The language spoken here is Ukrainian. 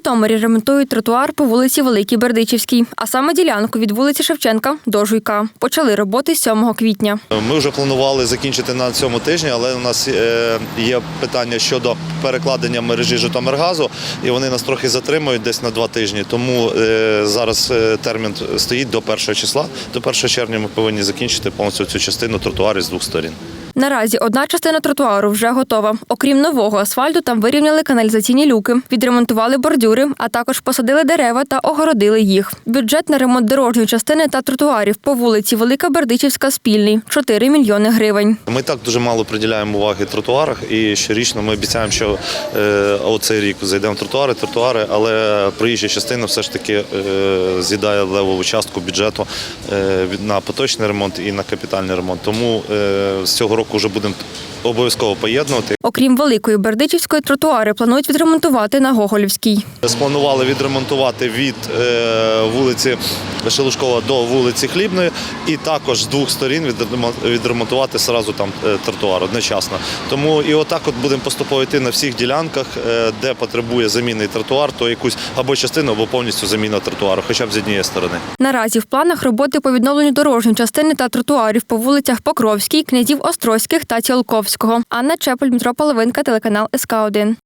Житомирі ремонтують тротуар по вулиці Великій Бердичівській, а саме ділянку від вулиці Шевченка до Жуйка. Почали роботи 7 квітня. Ми вже планували закінчити на цьому тижні, але у нас е, є питання щодо перекладення мережі Житомиргазу, і вони нас трохи затримують десь на два тижні. Тому е, зараз е, термін стоїть до 1 числа. До 1 червня ми повинні закінчити повністю цю частину тротуарів з двох сторін. Наразі одна частина тротуару вже готова. Окрім нового асфальту, там вирівняли каналізаційні люки, відремонтували бордюри, а також посадили дерева та огородили їх. Бюджет на ремонт дорожньої частини та тротуарів по вулиці Велика Бердичівська спільний 4 мільйони гривень. Ми так дуже мало приділяємо уваги тротуарах, і щорічно ми обіцяємо, що е, оцей рік зайдемо в тротуари, тротуари, але проїжджа частина все ж таки е, з'їдає левову частку бюджету е, на поточний ремонт і на капітальний ремонт. Тому з цього року вже будемо обов'язково поєднувати. Окрім Великої Бердичівської, тротуари планують відремонтувати на Гоголівській. Спланували відремонтувати від е, вулиці Шелушкова до вулиці Хлібної, і також з двох сторін відремонтувати сразу там е, тротуар одночасно. Тому і отак от будемо поступово йти на всіх ділянках, е, де потребує заміни тротуар, то якусь або частину, або повністю заміна тротуару, хоча б з однієї сторони. Наразі в планах роботи по відновленню дорожньої частини та тротуарів по вулицях Покровській, князів Острозьких та Цілковського. Анна Чепель, Дмитро Половинка, телеканал СК 1